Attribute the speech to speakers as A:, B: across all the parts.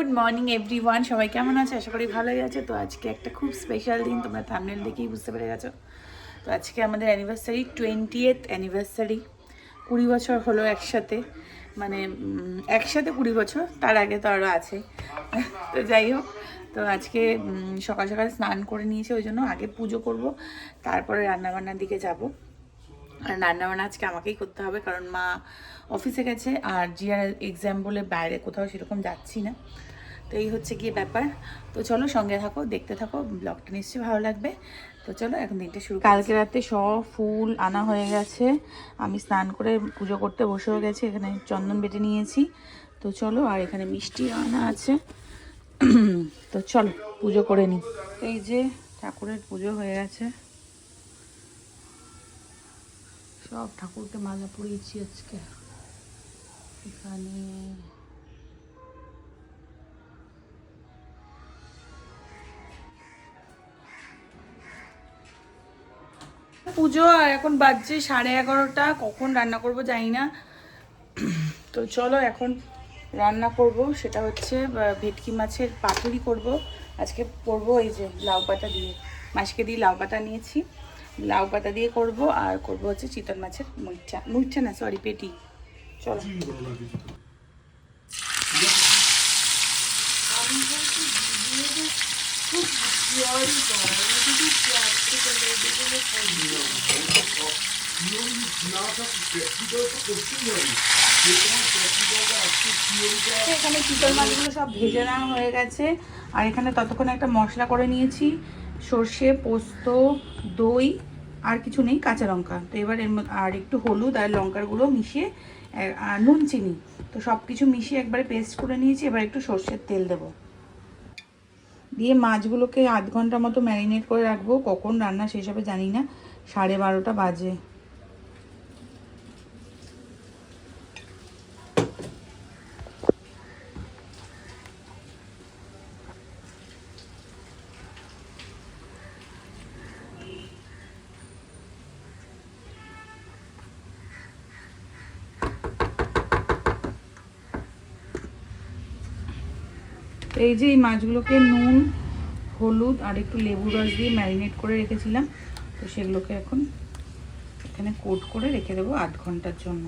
A: Good morning everyone সবাই কেমন আছে? আশা করি ভালোই আছে। তো আজকে একটা খুব স্পেশাল দিন। তোমরা থামনেল দেখেই বুঝতে পেরে গেছো। তো আজকে আমাদের অ্যানিভার্সারি টোয়েন্টি এইথ অ্যানিভার্সারি কুড়ি বছর হলো একসাথে। মানে একসাথে কুড়ি বছর, তার আগে তো আরও আছে। তো যাই হোক, তো আজকে সকাল সকাল স্নান করে নিয়েছি, ওই জন্য আগে পুজো করব, তারপরে রান্নাবান্নার দিকে যাব। আর রান্নাবান্না আজকে আমাকেই করতে হবে, কারণ মা অফিসে গেছে, আর জিয়ার এক্সাম বলে বাইরে কোথাও সেরকম যাচ্ছি না। তো এই হচ্ছে গিয়ে ব্যাপার। তো চলো সঙ্গে থাকো, দেখতে থাকো, ব্লগটা নিশ্চয়ই ভালো লাগবে। তো চলো এখন দিনটা শুরু কালকে রাতে সব ফুল আনা হয়ে গেছে। আমি স্নান করে পুজো করতে বসেও গেছি, এখানে চন্দন বেটে নিয়েছি। তো চলো, আর এখানে মিষ্টি আনা আছে। তো চলো, পুজো করে নিই। এই যে ঠাকুরের পুজো হয়ে গেছে। সব ঠাকুরকে মালা পরিয়েছি আজকে। এখানে পুজো আর এখন বাজছে সাড়ে এগারোটা। কখন রান্না করব জানি না। তো চলো এখন রান্না করব। সেটা হচ্ছে ভেটকি মাছের পাতুরি করব। আজকে করব এই যে লাউ পাতা দিয়ে। মাছকে দিয়ে লাউ পাতা নিয়েছি। লাউ পাতা দিয়ে করব আর করব হচ্ছে চিতল মাছের মুইঠা। মুইঠা না সরি পেটি। চলো। এখানে চিতল মাছগুলো সব ভেজে নেওয়া হয়ে গেছে। আর এখানে ততক্ষণ একটা মশলা করে নিয়েছি। সর্ষে, পোস্ত, দই, আর কিছু নেই, কাঁচা লঙ্কা। তো এবার এর আর একটু হলুদ আর লঙ্কার গুঁড়ো মিশিয়ে নুন, চিনি। তো সব কিছু মিশিয়ে একবারে পেস্ট করে নিয়েছি। এবার একটু সর্ষের তেল দেবো। দিয়ে মাছগুলোকে আধ ঘণ্টা মতো ম্যারিনেট করে রাখব। কখন রান্না হবে জানি না। সাড়ে বারোটা বাজে। এই যে এই মাছগুলোকে নুন, হলুদ আর একটু লেবু রস দিয়ে ম্যারিনেট করে রেখেছিলাম। তো সেগুলোকে এখন এখানে কোট করে রেখে দেবো আধ ঘণ্টার জন্য।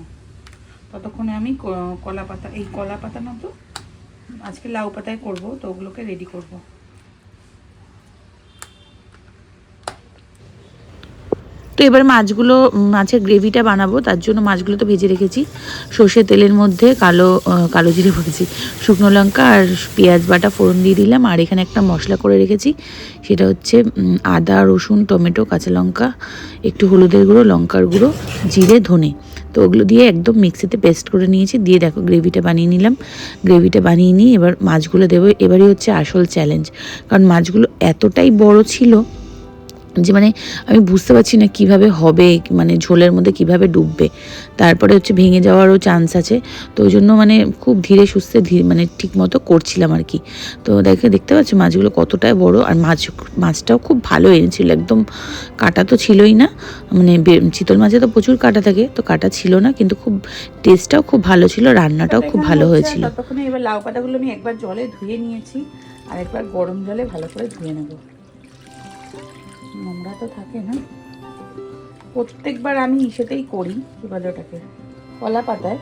A: ততক্ষণে আমি কলা পাতা এই কলা পাতা না তো আজকে লাউ পাতায় করব, তো ওগুলোকে রেডি করব। এবার মাছগুলো মাছের গ্রেভিটা বানাবো, তার জন্য মাছগুলো তো ভেজে রেখেছি। সর্ষের তেলের মধ্যে কালো কালো জিরে পড়েছি শুকনো লঙ্কা আর পেঁয়াজ বাটা ফোড়ন দিয়ে দিলাম, আর এখানে একটা মশলা করে রেখেছি। সেটা হচ্ছে আদা, রসুন, টমেটো, কাঁচা লঙ্কা, একটু হলুদের গুঁড়ো, লঙ্কার গুঁড়ো, জিরে, ধনে। তো ওগুলো দিয়ে একদম মিক্সিতে পেস্ট করে নিয়েছি। দিয়ে দেখো গ্রেভিটা বানিয়ে নিলাম। গ্রেভিটা বানিয়ে নিয়ে এবার মাছগুলো দেবো। এবারই হচ্ছে আসল চ্যালেঞ্জ কারণ মাছগুলো এতটাই বড় ছিল যে মানে আমি বুঝতে পারছি না কীভাবে হবে মানে ঝোলের মধ্যে কীভাবে ডুববে। তারপরে হচ্ছে ভেঙে যাওয়ারও চান্স আছে। তো ওই জন্য মানে খুব ধীরে সুস্থে ধীরে মানে ঠিক মতো করছিলাম আর কি। তো দেখে দেখতে পাচ্ছি মাছগুলো কতটাই বড়। আর মাছ মাছটাও খুব ভালো এনেছিল একদম কাটা তো ছিলই না। মানে চিতল মাছে তো প্রচুর কাটা থাকে তো কাটা ছিল না কিন্তু খুব টেস্টটাও খুব ভালো ছিল রান্নাটাও খুব ভালো হয়েছিল। ততক্ষণে এবার লাউ পাতাগুলো আমি একবার জলে ধুয়ে নিয়েছি আর একবার গরম জলে ভালো করে ধুয়ে নেব। নোংরা তো থাকে না। প্রত্যেকবার আমি ইসেতেই করি কলা পাতায়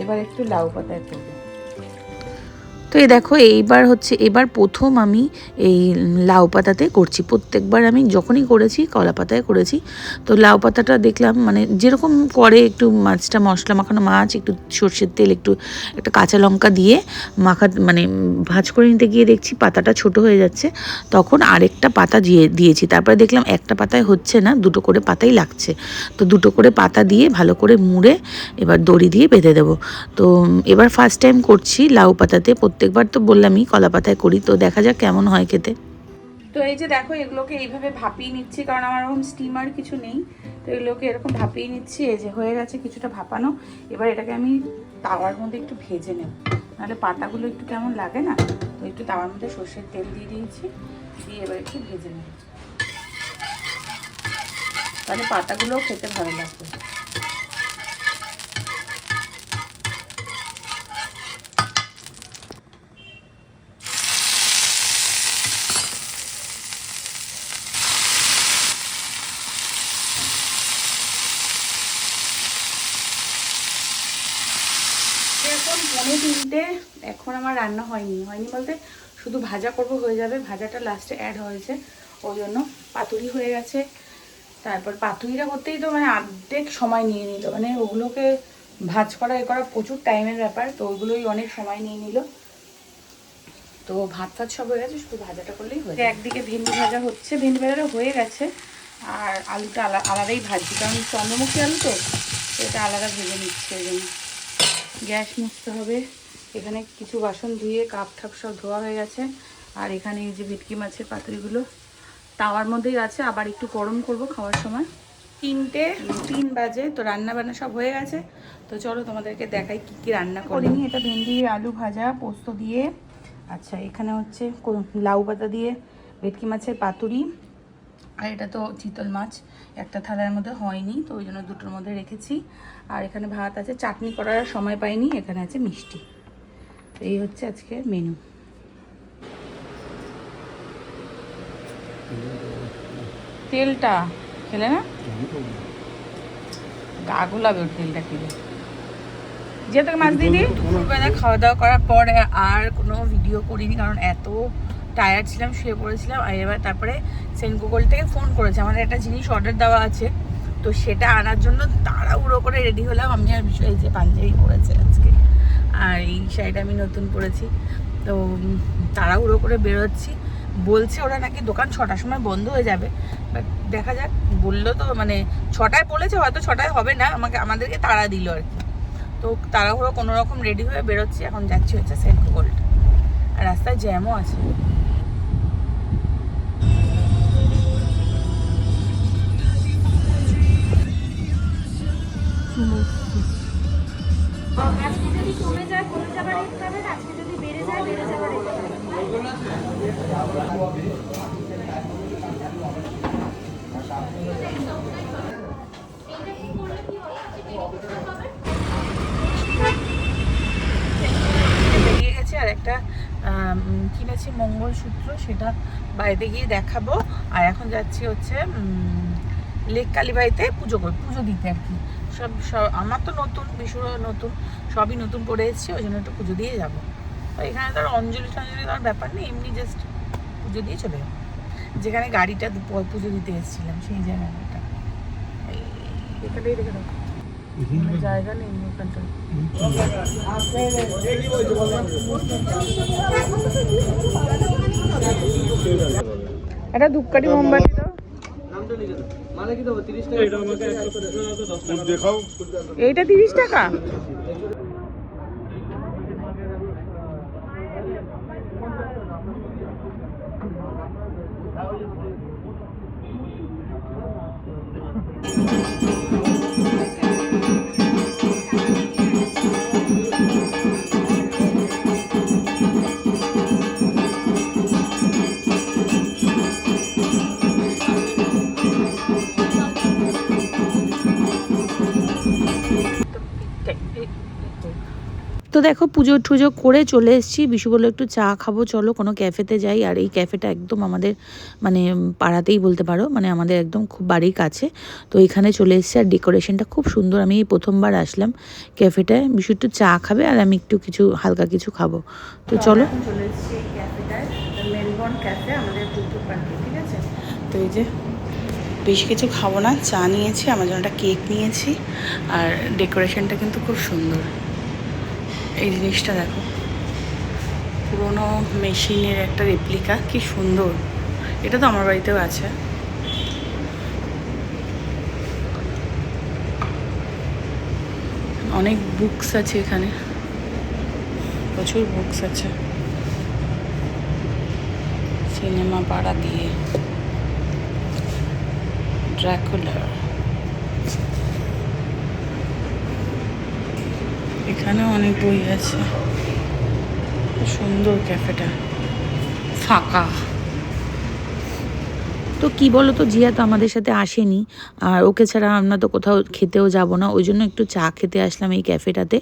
A: এবার একটু লাউ পাতায় করব। তো এই দেখো, এইবার হচ্ছে, এবার প্রথম আমি এই লাউ পাতাতে করছি। প্রত্যেকবার আমি যখনই করেছি, কলা পাতায় করেছি, তো লাউ পাতাটা দেখলাম মানে যেরকম করে একটু মাছটা, মশলা মাখানো মাছ, একটু সর্ষের তেল, একটু, একটা কাঁচা লঙ্কা দিয়ে মাখা মানে ভাজ করে নিতে গিয়ে দেখছি পাতাটা ছোট হয়ে যাচ্ছে। তখন আরেকটা পাতা দিয়ে, দিয়েছি। তারপরে দেখলাম একটা পাতায় হচ্ছে না, দুটো করে পাতাই লাগছে। তো দুটো করে পাতা দিয়ে ভালো করে মুড়ে এবার দড়ি দিয়ে বেঁধে দেবো। তো এবার ফার্স্ট টাইম করছি লাউ পাতাতে প্রত্যেকবার তো বললামই কলা পাতায় করি, তো দেখা যাক কেমন হয় খেতে। তো এই যে দেখো, এগুলোকে এইভাবে ভাপিয়ে নিচ্ছি, কারণ আমার ওরকম স্টিমার কিছু নেই, তো এগুলোকে এরকম ভাপিয়ে নিচ্ছি, এই যে হয়ে গেছে কিছুটা ভাপানো। এবার এটাকে আমি তাওয়ার মধ্যে একটু ভেজে নেব। নাহলে পাতাগুলো একটু কেমন লাগে না, তো একটু তাওয়ার মধ্যে সর্ষের তেল দিয়ে দিয়েছি, দিয়ে এবার একটু ভেজে নেব। তাহলে পাতাগুলোও খেতে ভালো লাগবে। তিনটে এখন আমার রান্না হয়নি। হয়নি বলতে শুধু ভাজা করব হয়ে যাবে। ভাজাটা লাস্টে অ্যাড হয়েছে। ওই জন্য পাতুরি হয়ে গেছে। তারপর পাতুরিটা করতেই তো মানে অর্ধেক সময় নিয়ে নিল। মানে ওগুলোকে ভাজ করা, এ করা প্রচুর টাইমের ব্যাপার, তো ওইগুলোই অনেক সময় নিয়ে নিল। তো ভাত ফাত সব হয়ে গেছে, শুধু ভাজাটা করলেই হয়ে একদিকে ভেন্ডি ভাজা হচ্ছে, ভেন্ডি ভাজাটা হয়ে গেছে। আর আলুটা আলা- আলাদাই ভাজছি কারণ চন্দ্রমুখী আলু তো এটা আলাদা ভেজে নিচ্ছে ওই জন্য। গ্যাস মুছতে হবে। এখানে কিছু বাসন ধুয়ে কাপ ঠাপ সব ধোয়া হয়ে গেছে। আর এখানে এই যে ভেটকি মাছের পাতুরিগুলো তাওয়ার মধ্যেই আছে। আবার একটু গরম করব খাওয়ার সময়। তিনটে, তিন বাজে, তো রান্না বান্না সব হয়ে গেছে। তো চলো তোমাদেরকে দেখাই কি কি রান্না করিনি, এটা ভেন্ডি, আলু ভাজা, পোস্ত দিয়ে। আচ্ছা এখানে হচ্ছে লাউ পাতা দিয়ে ভেটকি মাছের পাতুরি। আর এটা তো চিতল মাছ, একটা থালার মধ্যে হয়নি, তো ওই জন্য দুটোর মধ্যে রেখেছি। আর এখানে ভাত আছে, চাটনি করার সময় পাইনি, এখানে আছে মিষ্টি। তো এই হচ্ছে আজকে মেনু। তেলটা, খেলে না? গা গোলাবে ওর তেলটা খেলে। যে তোকে মাছ দিদি দুপুরবেলা খাওয়া দাওয়া করার পরে আর কোনো ভিডিও করিনি, কারণ এত টায়ার্ড ছিলাম, শুয়ে পড়েছিলাম আর এবার তারপরে সেন্ট গুগল থেকে ফোন করেছে। আমাদের একটা জিনিস অর্ডার দেওয়া আছে, তো সেটা আনার জন্য তাড়াহুড়ো করে রেডি হলাম। আমি আর বিষয় যে পাঞ্জাবি পরেছে আজকে। আর এই শাড়িটা আমি নতুন পরেছি। তো তাড়াহুড়ো করে বেরোচ্ছি। বলছে ওরা নাকি দোকান ছটার সময় বন্ধ হয়ে যাবে। বাট দেখা যাক, বলল তো মানে ছটায় বলেছে হয়তো ছটায় হবে না। আমাকে, আমাদেরকে তাড়া দিল আর কি। তো তাড়াহুড়ো কোনো রকম রেডি হয়ে বেরোচ্ছি। এখন যাচ্ছি হচ্ছে সেন্ট গোল্ড আর রাস্তায় জ্যামও আছে।
B: কমে
A: গেছে আর একটা কিনেছি মঙ্গলসূত্র, সেটা বাড়িতে গিয়ে দেখাবো। আর এখন যাচ্ছি হচ্ছে লেক কালীবাড়িতে পুজো করি, পুজো দিতে আর কি। সব সব, আমার তো নতুন বিশুরও নতুন, সবই নতুন পরে এসেছি, ওই জন্য একটু পুজো দিয়ে যাব। এখানে তো অঞ্জলি টঞ্জলি দেওয়ার ব্যাপার নেই, এমনি জাস্ট পুজো দিয়ে চলে যাব। যেখানে গাড়িটা পুজো দিতে এসেছিলাম, সেই জায়গাটা। এখানেই রেখে জায়গা নেই একটা ধূপকাঠি মোমবাতি এইটা তিরিশ টাকা? দেখো পুজো টুজো করে চলে এসেছি। বিশু বলল একটু চা খাব চলো কোনো ক্যাফেতে যাই। আর এই ক্যাফেটা একদম আমাদের মানে পাড়াতেই বলতে পারো মানে আমাদের একদম খুব বাড়ির কাছে। তো এখানে চলে এসেছি আর ডেকোরেশনটা খুব সুন্দর। আমি এই প্রথমবার আসলাম ক্যাফেটায়। বিশু একটু চা খাবে আর আমি একটু কিছু হালকা কিছু খাব। তো চলো। চলে এসেছি ক্যাফেটায় মেলবোর্ন ক্যাফে আমাদের পার্কে ঠিক আছে? তো এই যে বেশি কিছু খাব না চা নিয়েছি আমার জন্য একটা কেক নিয়েছি আর ডেকোরেশনটা কিন্তু খুব সুন্দর। এই জিনিসটা দেখো। পুরোনো মেশিনের একটা রেপ্লিকা কি সুন্দর। এটা তো আমার বাড়িতেও আছে। অনেক বুকস আছে এখানে। প্রচুর বুকস আছে। সিনেমা পাড়া দিয়ে। ড্রাকুলার এখানেও অনেক বই আছে। সুন্দর ক্যাফেটা। ফাঁকা। তো কি বলো তো জিয়া তো আমাদের সাথে আসেনি। আর ওকে ছাড়া আমরা তো কোথাও খেতেও যাব না। ওই জন্য একটু চা খেতে আসলাম এই ক্যাফেটাতে।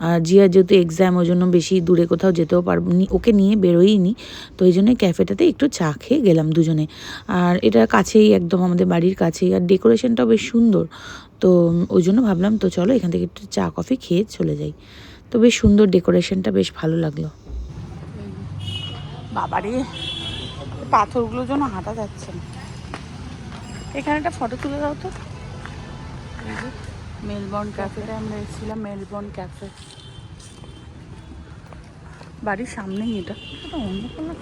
A: আর জিয়া যেহেতু এক্সাম ওই জন্য বেশি দূরে কোথাও যেতেও পারব ওকে নিয়ে বেরোইনি তো এই জন্য ক্যাফেটাতে একটু চা খেয়ে গেলাম দুজনে। আর এটা কাছেই, একদম আমাদের বাড়ির কাছেই। আর ডেকোরেশনটাও বেশ সুন্দর। তো ওই জন্য ভাবলাম, তো চলো এখান থেকে একটু চা, কফি খেয়ে চলে যাই। তো বেশ সুন্দর ডেকোরেশনটা বেশ ভালো লাগল। বাবারে পাথরগুলোর জন্য হাঁটা যাচ্ছে না। এখানে একটা ফটো তুলে দাও তো। মেলবর্ন ক্যাফেতে আমরা এসেছিলাম মেলবর্ন ক্যাফে বাড়ির সামনেই এটা। অন্য কোনো না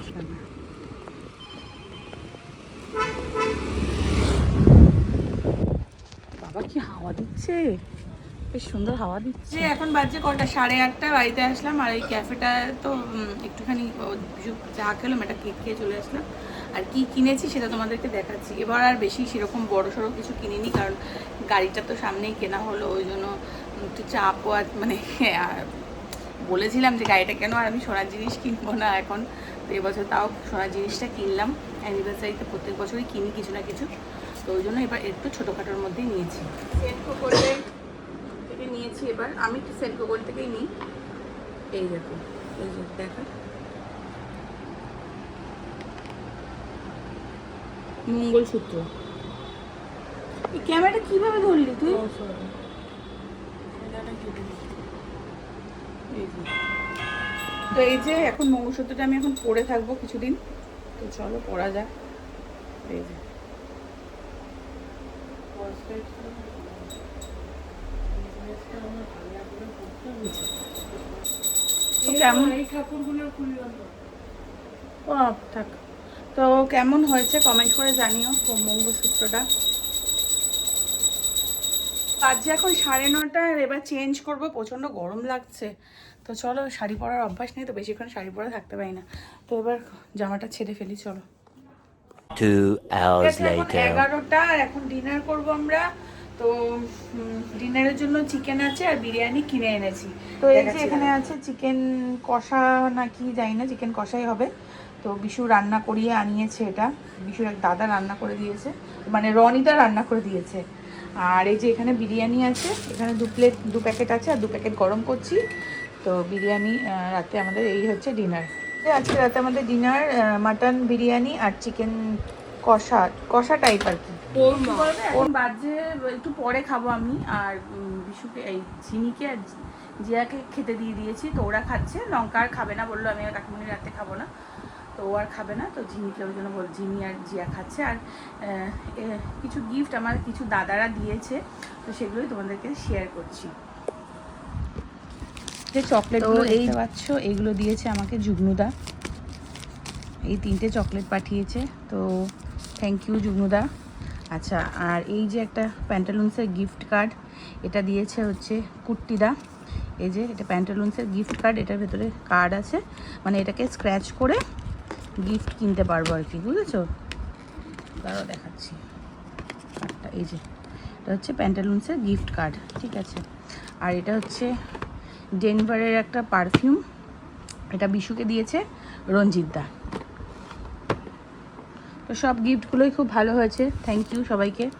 A: বাবা, কি হাওয়া দিচ্ছে? বেশ সুন্দর হাওয়া দিচ্ছে। এখন কটা? সাড়ে আটটা বাড়িতে আসলাম, আর তো একটুখানি খেলাম খেয়ে চলে আসলাম। আর কি কিনেছি সেটা তোমাদেরকে এবার আর বেশি সেরকম বড় সড়ো কিছু কিনিনি, কারণ গাড়িটা তো সামনেই কেনা হলো, ওই জন্য একটু চাপও মানে আর বলেছিলাম যে গাড়িটা কেন, আর আমি সোনার জিনিস কিনবো না এখন। এবছর তাও সোনার জিনিসটা কিনলাম। অ্যানিভার্সারিতে প্রত্যেক বছরই কিনি কিছু না কিছু। তো ওই জন্য এবার একটু ছোটোখাটোর মধ্যেই নিয়েছি। সেন্ট করলে থেকে নিয়েছি এবার। আমি একটু সেন্ট কোকোল থেকেই নিই। এই দেখো এই যে দেখো। মঙ্গলসূত্র। এই ক্যামেরাটা কীভাবে ধরলি তুই। তো এই যে এখন মঙ্গলসূত্রটা আমি এখন পরে থাকব কিছুদিন। তো চলো পরা যাক। এই যে। তো কেমন? ও থাক। তো কেমন হয়েছে কমেন্ট করে জানিও মঙ্গলসূত্রটা বাজে এখন সাড়ে নটা এবার চেঞ্জ করব প্রচণ্ড গরম লাগছে। তো চলো শাড়ি পরার অভ্যাস নেই তো বেশিক্ষণ শাড়ি পরে থাকতে পারি না। তো এবার জামাটা ছেড়ে ফেলি চলো
C: Two hours
A: ঠিক আছে, এখন
C: later.
A: এগারোটা এখন ডিনার করব আমরা। তো ডিনারের জন্য চিকেন আছে আর বিরিয়ানি কিনে এনেছি। তো এই যে এখানে আছে চিকেন কষা নাকি জানি না চিকেন কষাই হবে। তো বিশু রান্না করিয়ে আনিয়েছে এটা। বিশুর এক দাদা রান্না করে দিয়েছে। মানে রনিদা রান্না করে দিয়েছে। আর এই যে এখানে বিরিয়ানি আছে এখানে দু প্লেট দু প্যাকেট আছে আর দু প্যাকেট গরম করছি। তো বিরিয়ানি রাতে আমাদের এই হচ্ছে ডিনার আজকে রাতে আমাদের ডিনার মাটন বিরিয়ানি আর চিকেন কষা কষা টাইপ আর কি। ওর বাজে, একটু পরে খাব আমি। আর বিশুকে, এই ঝিনিকে আর জিয়াকে খেতে দিয়ে দিয়েছি। তো ওরা খাচ্ছে। লঙ্কা আর খাবে না বলল আমি আর কাকিমণি রাতে খাব না। তো ও আর খাবে না। তো ঝিনিকে ওই জন্য বল ঝিনি আর জিয়া খাচ্ছে। আর কিছু গিফট আমার কিছু দাদারা দিয়েছে। তো সেগুলোই তোমাদেরকে শেয়ার করছি। যে চকলেটগুলো দেখতে পাচ্ছ এইগুলো দিয়েছে আমাকে জুগনুদা এই তিনটে চকলেট পাঠিয়েছে তো থ্যাংক ইউ জুগনুদা আচ্ছা আর এই যে একটা প্যান্টালুন্সের গিফট কার্ড এটা দিয়েছে হচ্ছে কুট্টিদা। এই যে এটা প্যান্টালুন্সের গিফট কার্ড এটার ভেতরে কার্ড আছে। মানে এটাকে স্ক্র্যাচ করে গিফট কিনতে পারব আর কি বুঝেছ? দাঁড়াও দেখাচ্ছি। কার্ডটা এই যে এটা হচ্ছে প্যান্টালুন্সের গিফট কার্ড ঠিক আছে। আর এটা হচ্ছে ডেনভারের একটা পারফিউম। এটা বিশুকে দিয়েছে রঞ্জিতদা তো সব গিফটগুলোই খুব ভালো হয়েছে। থ্যাংক ইউ সবাইকে।